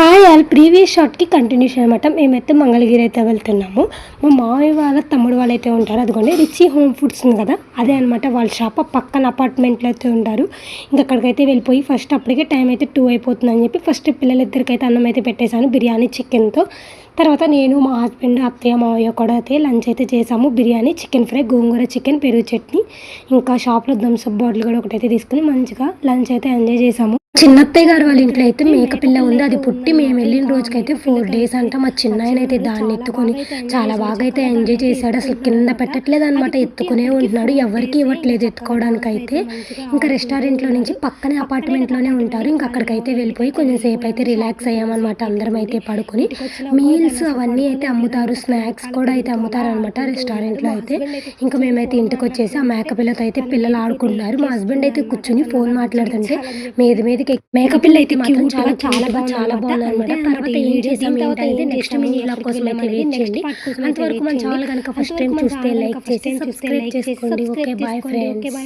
Hi all previous షార్ట్కి continuation అనమాట మేమైతే మంగళగిరి అయితే వెళ్తున్నాము. మా మామయ్య వాళ్ళ తమ్ముడు వాళ్ళు అయితే ఉంటారు. అదిగోండి రిచి హోమ్ ఫుడ్స్ ఉంది కదా అదే అనమాట వాళ్ళ షాప్ పక్కన అపార్ట్మెంట్లో అయితే ఉంటారు. ఇంకా అక్కడికైతే వెళ్ళిపోయి ఫస్ట్ అప్పటికే టైం అయితే టూ అయిపోతుంది అని చెప్పి ఫస్ట్ పిల్లలిద్దరికి అయితే అన్నం అయితే పెట్టేశాను బిర్యానీ చికెన్తో తర్వాత నేను మా హస్బెండ్ అత్తయ్య మావయ్య కూడా అయితే లంచ్ అయితే చేసాము. Biryani chicken fry gongura chicken పెరుగు చట్నీ. ఇంకా షాప్లో థమ్స్అప్ బాటిల్ కూడా ఒకటైతే తీసుకుని మంచిగా లంచ్ అయితే ఎంజాయ్ చేసాము. చిన్నత్తయ్య గారు వాళ్ళ ఇంట్లో అయితే మేకపిల్ల ఉంది. అది పుట్టి మేము వెళ్ళిన రోజుకైతే ఫోర్ డేస్ అంట మా చిన్నాయన అయితే దాన్ని ఎత్తుకొని చాలా బాగా అయితే ఎంజాయ్ చేశాడు. అసలు కింద పెట్టట్లేదు అనమాట ఎత్తుకునే ఉంటున్నాడు. ఎవరికి ఇవ్వట్లేదు ఎత్తుకోవడానికి అయితే ఇంకా రెస్టారెంట్లో నుంచి పక్కనే అపార్ట్మెంట్లోనే ఉంటారు. ఇంకా అక్కడికైతే వెళ్ళిపోయి కొంచెం సేపు అయితే రిలాక్స్ అయ్యామన్నమాట అందరం అయితే పడుకొని మీల్స్ అవన్నీ అయితే అమ్ముతారు. స్నాక్స్ కూడా అయితే అమ్ముతారు అనమాట రెస్టారెంట్లో అయితే. ఇంకా మేమైతే ఇంటికి వచ్చేసి ఆ మేకపిల్లతో అయితే పిల్లలు ఆడుకుంటున్నారు. మా హస్బెండ్ అయితే కూర్చుని ఫోన్ మాట్లాడుతుంటే మీది మీదకి మేకపిల్ల అయితే మాత్రం చాలా చాలా బాగా చాలా బాగుంది అనమాట తర్వాత ఏం చేసాం ఏంటంటే నెక్స్ట్ మీ వ్లాగ్ కోసం అయితే వెయిట్ చేయండి అంతవరకు మన ఛానల్ కనుక ఫస్ట్ టైం చూస్తే లైక్ చేసి సబ్స్క్రైబ్ చేసుకోండి. Okay bye friends